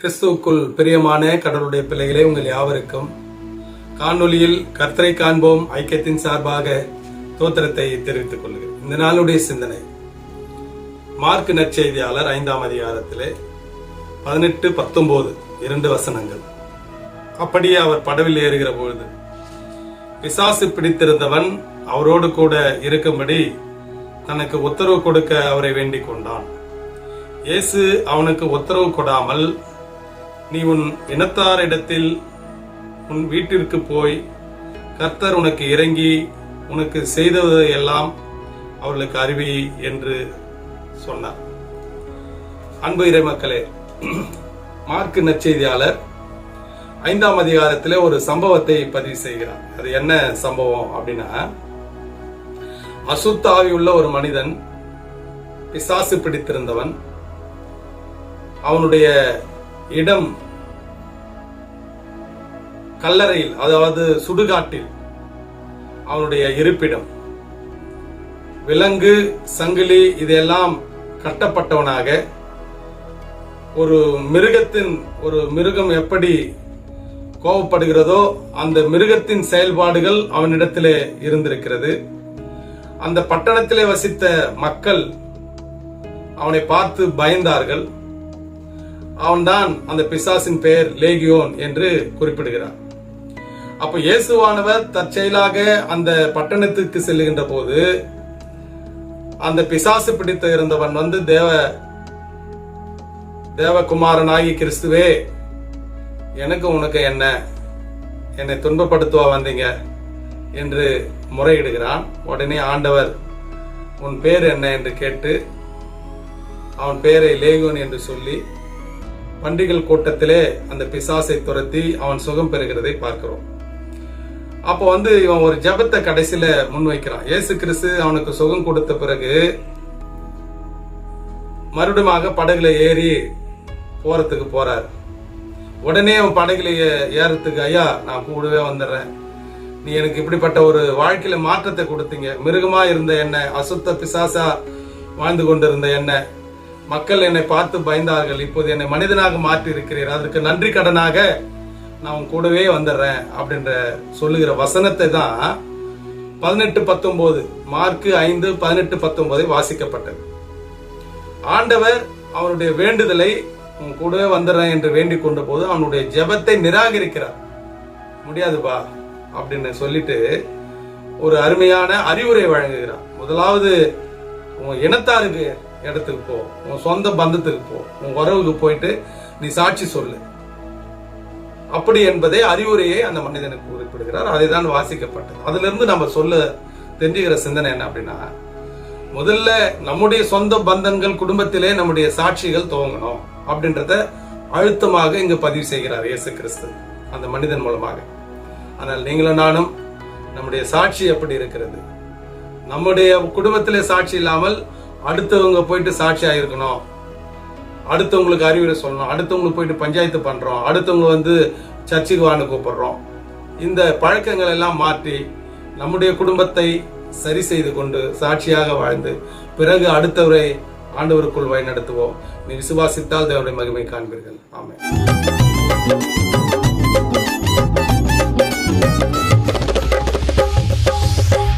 கிறிஸ்துவுக்குள் பிரியமான கடவுளுடைய பிள்ளைகளே உங்கள் யாவருக்கும் காணொலியில் கர்த்தரை காண்போம் ஐக்கியத்தின் சார்பாக தோத்திரத்தை தெரிவித்துக் கொள்கிறேன். இந்த நாளுடைய சிந்தனை. மார்க் நற்செய்தியாளர் ஐந்தாம் அதிகாரத்திலே பதினெட்டு பத்தொன்பது இரண்டு வசனங்கள். அப்படியே அவர் படவில் ஏறுகிற பொழுது பிசாசு பிடித்திருந்தவன் அவரோடு கூட இருக்கும்படி தனக்கு உத்தரவு கொடுக்க அவரை வேண்டிக் கொண்டான். இயேசு அவனுக்கு உத்தரவு கொடாமல் நீ உன் இனத்தாரிடத்தில் உன் வீட்டிற்கு போய் கர்த்தர் உனக்கு இறங்கி உனக்கு செய்ததையெல்லாம் அவர்களுக்கு அறிவி என்று சொன்னார். அன்பு இறைமக்களே மார்க்கு நற்செய்தியாளர் ஐந்தாம் அதிகாரத்தில் ஒரு சம்பவத்தை பதிவு செய்கிறார். அது என்ன சம்பவம் அப்படின்னா அசுத்தாவியுள்ள ஒரு மனிதன் பிசாசு பிடித்திருந்தவன் அவனுடைய இடம் கல்லறையில் அதாவது சுடுகாட்டில் அவனுடைய இருப்பிடம். விலங்கு சங்கிலி இதெல்லாம் கட்டப்பட்டவனாக ஒரு மிருகத்தின் ஒரு மிருகம் எப்படி கோபப்படுகிறதோ அந்த மிருகத்தின் செயல்பாடுகள் அவனிடத்திலே இருந்திருக்கிறது. அந்த பட்டணத்திலே வசித்த மக்கள் அவனை பார்த்து பயந்தார்கள். அவன்தான் அந்த பிசாசின் பெயர் லேகியோன் என்று குறிப்பிடுகிறார். அப்ப இயேசுவானவர் தற்செயலாக அந்த பட்டணத்துக்கு செல்லுகின்ற போது அந்த பிசாசு பிடித்த இருந்தவன் வந்து தேவ தேவகுமாரனாகி கிறிஸ்துவே எனக்கு உனக்கு என்ன? என்னை துன்பப்படுத்துவா வந்தீங்க? என்று முறையிடுகிறான். உடனே ஆண்டவர் உன் பேர் என்ன? என்று கேட்டு அவன் பெயரை லேகோன் என்று சொல்லி பண்டிகள் கூட்டத்திலே அந்த பிசாசை துரத்தி அவன் சுகம் பெறுகிறதை பார்க்கிறோம். அப்போ வந்து இவன் ஒரு ஜெபத்தை கடைசியில முன்வைக்கிறான். ஏசு கிறிஸ்து அவனுக்கு சுகம் கொடுத்த பிறகு மறுபடியும் படகுல ஏறி போறதுக்கு போறார். உடனே அவன் படகுல ஏறத்துக்கு ஐயா நான் கூடவே வந்துடுறேன். நீ எனக்கு இப்படிப்பட்ட ஒரு வாழ்க்கையில மாற்றத்தை கொடுத்தீங்க. மிருகமா இருந்த என்ன அசுத்த பிசாசா வாழ்ந்து கொண்டிருந்த என்ன மக்கள் என்னை பார்த்து பயந்தார்கள். இப்போது என்னை மனிதனாக மாற்றி இருக்கிறீர் அதற்கு நன்றி கடனாக நான் உன் கூடவே வந்துடுறேன் அப்படின்ற சொல்லுகிற வசனத்தை தான் பதினெட்டு பத்தொன்பது மார்க்கு ஐந்து பதினெட்டு பத்தொன்பதை வாசிக்கப்பட்டது. ஆண்டவர் அவனுடைய வேண்டுதலை உன் கூடவே வந்துடுறேன் என்று வேண்டிக் கொண்ட போது அவனுடைய ஜெபத்தை நிராகரிக்கிறார். முடியாதுப்பா அப்படின்னு சொல்லிட்டு ஒரு அருமையான அறிவுரை வழங்குகிறார். முதலாவது உன் இனத்தாருக்கு இடத்துக்கு போ உன் சொந்த பந்தத்துக்கு போ உன் உறவுக்கு போயிட்டு நீ சாட்சி சொல்லு. அப்படி என்பதே அறிவுரையை அந்த மனிதனுக்கு குறிப்பிடுகிறார். அதை தான் வாசிக்கப்பட்டது. அதிலிருந்து நம்ம சொல்ல தெரிஞ்சுக்கிற சிந்தனை என்ன அப்படின்னா முதல்ல நம்முடைய சொந்த பந்தங்கள் குடும்பத்திலே நம்முடைய சாட்சிகள் துவங்கணும் அப்படின்றத அழுத்தமாக இங்கு பதிவு செய்கிறார் இயேசு கிறிஸ்து அந்த மனிதன் மூலமாக. ஆனால் நீங்களும் நானும் நம்முடைய சாட்சி எப்படி இருக்கிறது? நம்முடைய குடும்பத்திலே சாட்சி இல்லாமல் அடுத்தவங்க போயிட்டு சாட்சியாக இருக்கணும் அடுத்தவங்களுக்கு அறிவுரை சொல்லணும். அடுத்தவங்களுக்கு போயிட்டு பஞ்சாயத்து பண்ணுறோம் அடுத்தவங்க வந்து சர்ச்சுக்கு வான்னு கூப்பிடுறோம். இந்த பழக்கங்கள் எல்லாம் மாற்றி நம்முடைய குடும்பத்தை சரி செய்து கொண்டு சாட்சியாக வாழ்ந்து பிறகு அடுத்தவரை ஆண்டவருக்குள் வழிநடத்துவோம் நீ விசுவாசித்தால் தேவனுடைய மகிமை காண்பீர்கள். ஆமே